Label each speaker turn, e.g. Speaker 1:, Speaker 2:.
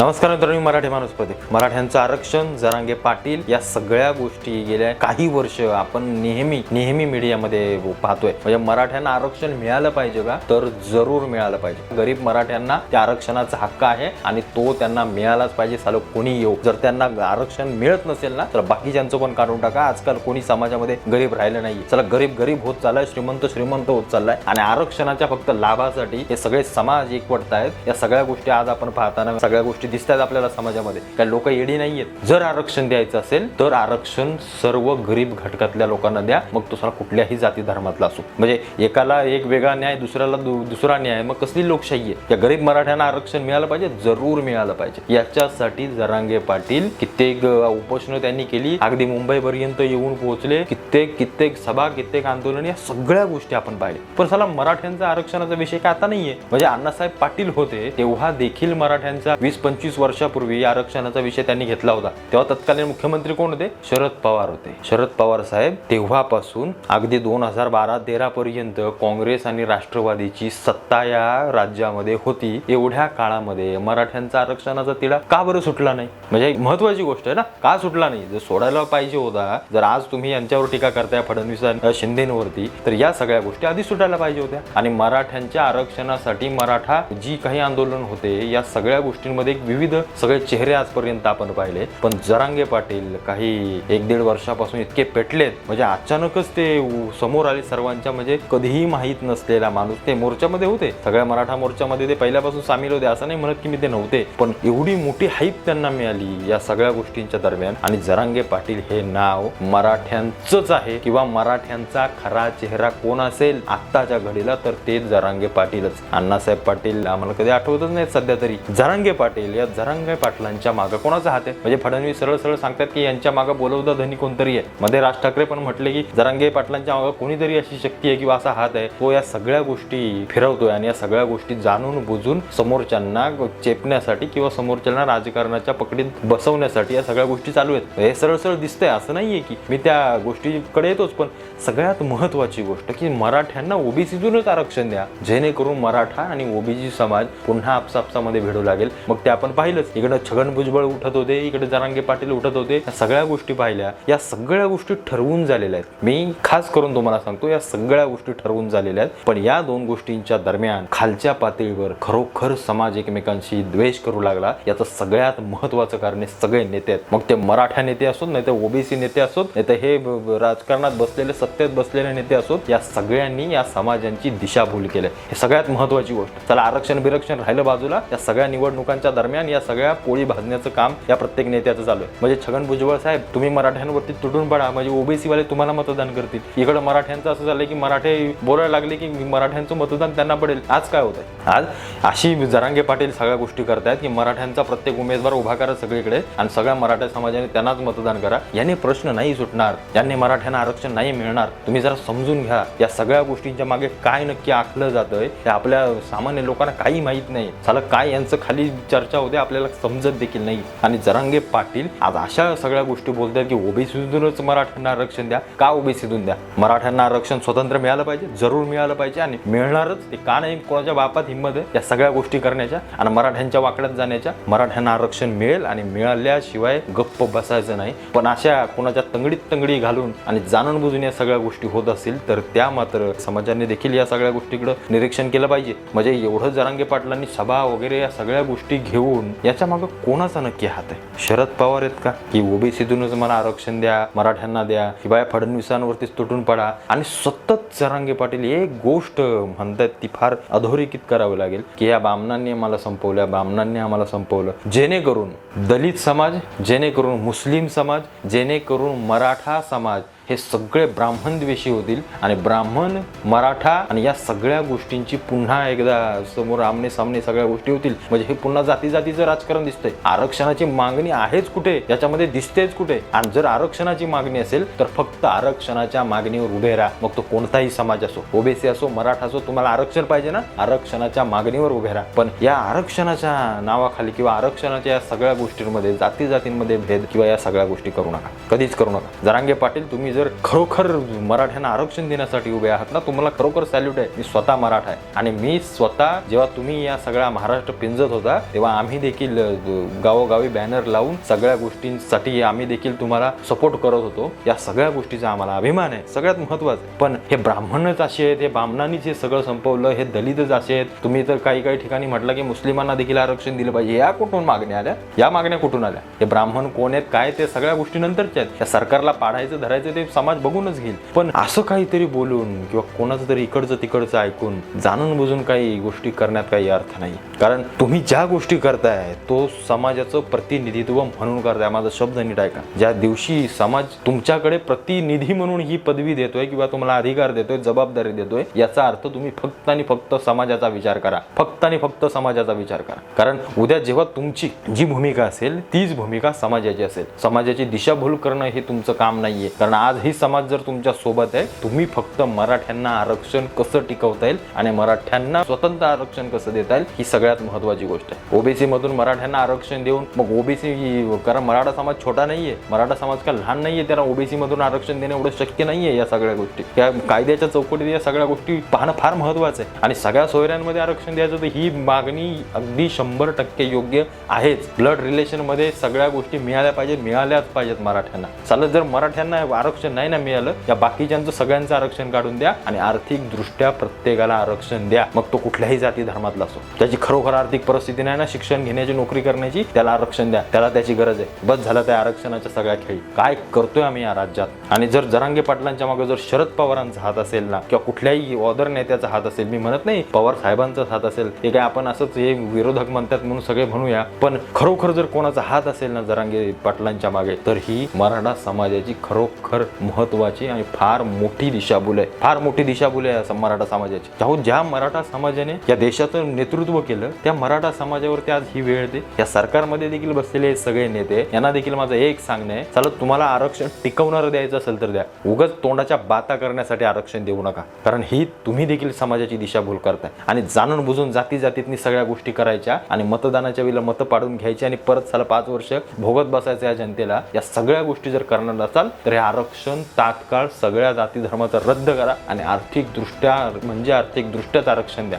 Speaker 1: नमस्कार मित्रांनो मी मराठी माणूस प्रदीप मराठ्यांचं आरक्षण जरांगे पाटील या सगळ्या गोष्टी गेल्या काही वर्ष आपण नेहमी नेहमी मीडियामध्ये पाहतोय. म्हणजे मराठ्यांना आरक्षण मिळालं पाहिजे का? तर जरूर मिळालं पाहिजे. गरीब मराठ्यांना त्या आरक्षणाचा हक्क आहे आणि तो त्यांना मिळालाच पाहिजे. सालो कोणी येऊ. जर त्यांना आरक्षण मिळत नसेल ना तर बाकीच्यांचं पण काढून टाका. आजकाल कोणी समाजामध्ये गरीब राहिलं नाही चला गरीब गरीब होत चाललाय श्रीमंत श्रीमंत होत चाललाय. आणि आरक्षणाच्या फक्त लाभासाठी हे सगळे समाज एकवटत आहेत या सगळ्या गोष्टी आज आपण पाहताना सगळ्या गोष्टी दिसतात आपल्याला समाजामध्ये. काही लोक येडी आहेत जर आरक्षण द्यायचं असेल तर आरक्षण सर्व गरीब घटकातल्या लोकांना द्या. मग तो कुठल्याही जाती धर्मातला असो. म्हणजे एकाला एक वेगळा न्याय दुसऱ्याला दु- दुसरा न्याय. मग कसली लोकशाही आहे? या गरीब मराठ्यांना आरक्षण मिळालं पाहिजे? जरूर मिळालं पाहिजे. याच्यासाठी जरांगे पाटील कित्येक अ, उपोषणं त्यांनी केली. अगदी मुंबईपर्यंत येऊन पोहोचले. कित्येक कित्येक सभा कित्येक आंदोलन या सगळ्या गोष्टी आपण पाहिले पण चला मराठ्यांचा आरक्षणाचा विषय काय? आता नाहीये. म्हणजे अण्णासाहेब पाटील होते तेव्हा देखील मराठ्यांचा वीस पंचवीस पंचवीस वर्षापूर्वी या आरक्षणाचा विषय त्यांनी घेतला होता. तेव्हा तत्कालीन मुख्यमंत्री कोण होते? शरद पवार होते. शरद पवार साहेब तेव्हापासून अगदी दोन हजार बारा तेरा पर्यंत काँग्रेस आणि राष्ट्रवादीची सत्ता या राज्यामध्ये होती. एवढ्या काळामध्ये मराठ्यांचा आरक्षणाचा तिढा का बरं सुटला नाही? म्हणजे एक महत्वाची गोष्ट आहे ना का सुटला नाही? जर सोडायला पाहिजे होता जर आज तुम्ही यांच्यावर टीका करताय फडणवीस शिंदेवरती तर या सगळ्या गोष्टी आधी सुटायला पाहिजे होत्या. आणि मराठ्यांच्या आरक्षणासाठी मराठा जी काही आंदोलन होते या सगळ्या गोष्टींमध्ये एक विविध सगळे चेहरे आजपर्यंत आपण पाहिले. पण जरांगे पाटील काही एक दीड वर्षापासून इतके पेटलेत. म्हणजे अचानकच ते समोर आले सर्वांच्या. म्हणजे कधीही माहीत नसलेला माणूस ते मोर्चामध्ये होते. सगळ्या मराठा मोर्चामध्ये ते पहिल्यापासून सामील होते असं नाही म्हणत की मी ते नव्हते. पण एवढी मोठी हाईप त्यांना मिळाली या सगळ्या गोष्टींच्या दरम्यान. आणि जरांगे पाटील हे नाव मराठ्यांचंच आहे. किंवा मराठ्यांचा खरा चेहरा कोण असेल आत्ताच्या घडीला तर ते जरांगे पाटीलच. अण्णासाहेब पाटील आम्हाला कधी आठवतच नाही सध्या तरी. जरांगे पाटील या जरांगे पाटलांच्या मागं. कोणाचा हात आहे? म्हणजे फडणवीस सरळ सरळ सांगतात की यांच्या मागं बोलवता धनी कोणतरी आहे. मध्ये राज ठाकरे पण म्हटले की जरांगे पाटलांच्या मागं कोणीतरी अशी शक्ती आहे किंवा असा हात आहे. तो या सगळ्या गोष्टी फिरवतोय आणि या सगळ्या गोष्टी जाणून बुजून समोरच्यांना चेपण्यासाठी किंवा समोरच्यांना राजकारणाच्या पकडीत बसवण्यासाठी या सगळ्या गोष्टी चालू आहेत. हे सरळ सरळ दिसतंय. असं नाहीये की मी त्या गोष्टीकडे येतोच पण सगळ्यात महत्वाची गोष्ट की मराठ्यांना ओबीसीतूनच आरक्षण द्या. जेणेकरून मराठा आणि ओबीसी समाज पुन्हा आपसापसामध्ये भिडू लागेल. मग ते आपण पाहिलंच. इकडे छगन भुजबळ उठत होते इकडे जरांगे पाटील उठत होते. या सगळ्या गोष्टी पाहिल्या. या सगळ्या गोष्टी ठरवून झालेल्या आहेत. मी खास करून तुम्हाला सांगतो या सगळ्या गोष्टी ठरवून झालेल्या आहेत. पण या दोन गोष्टींच्या दरम्यान खालच्या पातळीवर खरोखर समाज एकमेकांशी द्वेष करू लागला. याचं सगळ्यात महत्वाचं कारण सगळे नेते आहेत. मग ते मराठा नेते असोत नाही तर ओबीसी नेते असोत नाही तर हे राजकारणात बसलेले सत्तेत बसलेले नेते असोत या सगळ्यांनी या समाजांची दिशाभूल केली. हे सगळ्यात महत्वाची गोष्ट. चला आरक्षण बिरक्षण राहिलं बाजूला. या सगळ्या निवडणुकांच्या दरम्यान दरम्यान या सगळ्या पोळी भाजण्याचं काम या प्रत्येक नेत्याचं चालू आहे. म्हणजे छगन भुजबळ साहेब तुम्ही मराठ्यांवरती तुटून पडा. म्हणजे ओबीसी वाले तुम्हाला मतदान करतील. इकडं मराठ्यांचं असं झालं की मराठे बोलायला लागले की मराठ्यांचं मतदान त्यांना पडेल. आज काय होत आहे आज अशी जरांगे पाटील सगळ्या गोष्टी करतायत की मराठ्यांचा प्रत्येक उमेदवार उभा करा सगळीकडे आणि सगळ्या मराठा समाजाने त्यांनाच मतदान करा. याने प्रश्न नाही सुटणार. यांनी मराठ्यांना आरक्षण नाही मिळणार. तुम्ही जरा समजून घ्या. या सगळ्या गोष्टींच्या मागे काय नक्की आखलं जातंय हे आपल्या सामान्य लोकांना काही माहीत नाही. झालं काय? यांचं खाली चर्चा होते आपल्याला समजत देखील नाही. आणि जरांगे पाटील आज अशा सगळ्या गोष्टी बोलतात की ओबीसीतूनच मराठ्यांना आरक्षण द्या का ओबीसीतून द्या? मराठ्यांना आरक्षण स्वतंत्र मिळालं पाहिजे जरूर मिळालं पाहिजे आणि मिळणारच ते का नाही कोणाच्या बापात हिंमत आहे या सगळ्या गोष्टी करण्याच्या आणि मराठ्यांच्या वाकड्यात जाण्याच्या. मराठ्यांना आरक्षण मिळेल आणि मिळाल्याशिवाय गप्प बसायचं नाही. पण अशा कोणाच्या तंगडीत तंगडी घालून आणि जाणून बुजून या सगळ्या गोष्टी होत असतील तर त्या मात्र समाजाने देखील या सगळ्या गोष्टीकडे निरीक्षण केलं पाहिजे. म्हणजे एवढं जरांगे पाटलांनी सभा वगैरे या सगळ्या गोष्टी घेऊन याच्या मागे कोणाचा नक्की हात आहे? शरद पवार आहेत का? की ओबीसीतूनच मला आरक्षण द्या मराठ्यांना द्या किंवा फडणवीसांवरतीच तुटून पडा. आणि सतत जरांगे पाटील एक गोष्ट म्हणतात ती फार अधोरेखित करावी लागेल की या बामणांनी आम्हाला संपवलं या बामणांनी आम्हाला संपवलं. जेणेकरून दलित समाज जेणेकरून मुस्लिम समाज जेणेकरून मराठा समाज हे सगळे ब्राह्मण द्वेषी होतील आणि ब्राह्मण मराठा आणि या सगळ्या गोष्टींची पुन्हा एकदा समोर आमने सामने सगळ्या गोष्टी होतील. म्हणजे हे पुन्हा जाती जातीचं राजकारण दिसतंय. आरक्षणाची मागणी आहेच कुठे? याच्यामध्ये दिसतेच कुठे? आणि जर आरक्षणाची मागणी असेल तर फक्त आरक्षणाच्या मागणीवर उभे राहा. मग तो कोणताही समाज असो ओबीसी असो मराठा असो तुम्हाला आरक्षण पाहिजे ना? आरक्षणाच्या मागणीवर उभे राहा. पण या आरक्षणाच्या नावाखाली किंवा आरक्षणाच्या या सगळ्या गोष्टींमध्ये जाती जातींमध्ये भेद किंवा या सगळ्या गोष्टी करू नका. कधीच करू नका. जरांगे पाटील तुम्ही जर खरोखर मराठ्यांना आरक्षण देण्यासाठी उभे आहात ना तुम्हाला खरोखर सॅल्यूट आहे. मी स्वतः मराठा आहे. आणि मी स्वतः जेव्हा तुम्ही या सगळ्या महाराष्ट्र पिंजत होता तेव्हा आम्ही देखील गावोगावी बॅनर लावून सगळ्या गोष्टींसाठी आम्ही देखील तुम्हाला सपोर्ट करत होतो. या सगळ्या गोष्टीचा आम्हाला अभिमान आहे. सगळ्यात महत्वाचं पण हे ब्राह्मणच असे आहेत हे ब्राह्मणांनीच हे सगळं संपवलं हे दलितच असे आहेत. तुम्ही तर काही काही ठिकाणी म्हटलं की मुस्लिमांना देखील आरक्षण दिलं पाहिजे. या कुठून मागण्या आल्या? या मागण्या कुठून आल्या? हे ब्राह्मण कोण आहेत? काय ते सगळ्या गोष्टी नंतरच्या आहेत. या सरकारला पाडायचं धरायचं ते समाज बघूनच घेईल. पण असं काहीतरी बोलून किंवा कोणाचं तरी इकडचं तिकडचं ऐकून जाणून बुजून काही गोष्टी करण्यात काही अर्थ नाही. कारण तुम्ही ज्या गोष्टी करताय तो समाजाचं प्रतिनिधित्व म्हणून करताय. माझा शब्द नीट ऐका. ज्या दिवशी समाज तुमच्याकडे प्रतिनिधी म्हणून ही पदवी देतोय किंवा तुम्हाला अधिकार देतोय जबाबदारी देतोय याचा अर्थ तुम्ही फक्त आणि फक्त समाजाचा विचार करा. फक्त आणि फक्त समाजाचा विचार करा. कारण उद्या जेव्हा तुमची जी भूमिका असेल तीच भूमिका समाजाची असेल. समाजाची दिशाभूल करणं हे तुमचं काम नाहीये. कारण आज आजही समाज जर तुमच्यासोबत आहे तुम्ही फक्त मराठ्यांना आरक्षण कसं टिकवता येईल आणि मराठ्यांना स्वतंत्र आरक्षण कसं देता येईल ही सगळ्यात महत्वाची गोष्ट आहे. ओबीसी मधून मराठ्यांना आरक्षण देऊन मग ओबीसी कारण मराठा समाज छोटा नाहीये मराठा समाज का लहान नाहीये त्याला ओबीसी मधून आरक्षण देणं एवढं शक्य नाहीये या सगळ्या गोष्टी. या कायद्याच्या चौकटीत या सगळ्या गोष्टी पाहणं फार महत्वाचं आहे. आणि सगळ्या सोयऱ्यांमध्ये आरक्षण द्यायचं तर ही मागणी अगदी शंभर टक्के योग्य आहेच. ब्लड रिलेशनमध्ये सगळ्या गोष्टी मिळाल्या पाहिजेत मिळाल्याच पाहिजेत मराठ्यांना. चालत जर मराठ्यांना आरक्षण नाही ना मिळालं या बाकीच्यांचं सगळ्यांचं आरक्षण काढून द्या आणि आर्थिक दृष्ट्या प्रत्येकाला आरक्षण द्या. मग तो कुठल्याही जाती धर्मातला असो. त्याची खरोखर आर्थिक परिस्थिती नाही ना शिक्षण घेण्याची नोकरी करण्याची त्याला आरक्षण द्या. त्याला त्याची गरज आहे. बस झालं त्या आरक्षणाच्या सगळ्या खेळी. काय करतोय आम्ही या राज्यात? आणि जर जरांगे पाटलांच्या मागे जर शरद पवारांचा हात असेल ना किंवा कुठल्याही ऑदर नेत्याचा हात असेल मी म्हणत नाही पवार साहेबांचाच हात असेल ते काय आपण असंच हे विरोधक म्हणतात म्हणून सगळे म्हणूया. पण खरोखर जर कोणाचा हात असेल ना जरांगे पाटलांच्या मागे तर ही मराठा समाजाची खरोखर महत्वाची आणि फार मोठी दिशाभूल आहे. फार मोठी दिशाभूल आहे असं मराठा समाजाची. ज्या ज्या मराठा समाजाने या देशाचं नेतृत्व केलं त्या मराठा समाजावरती आज ही वेळ येते. या सरकारमध्ये देखील बसलेले सगळे नेते यांना देखील माझं एक सांगणं आहे. चला तुम्हाला आरक्षण टिकवणार द्यायचं असेल तर द्या. उगाच तोंडाच्या बाता करण्यासाठी आरक्षण देऊ नका. कारण ही तुम्ही देखील समाजाची दिशाभूल करताय. आणि जाणून बुजून जाती जातीतनी सगळ्या गोष्टी करायच्या आणि मतदानाच्या वेळेला मतं पाडून घ्यायची आणि परत साला पाच वर्ष भोगत बसायचं या जनतेला. या सगळ्या गोष्टी जर करणार असाल तर हे आरक्षण तात्काळ सगळ्या जाती धर्माचं रद्द करा आणि आर्थिकदृष्ट्या म्हणजे आर्थिकदृष्ट्याच आरक्षण द्या.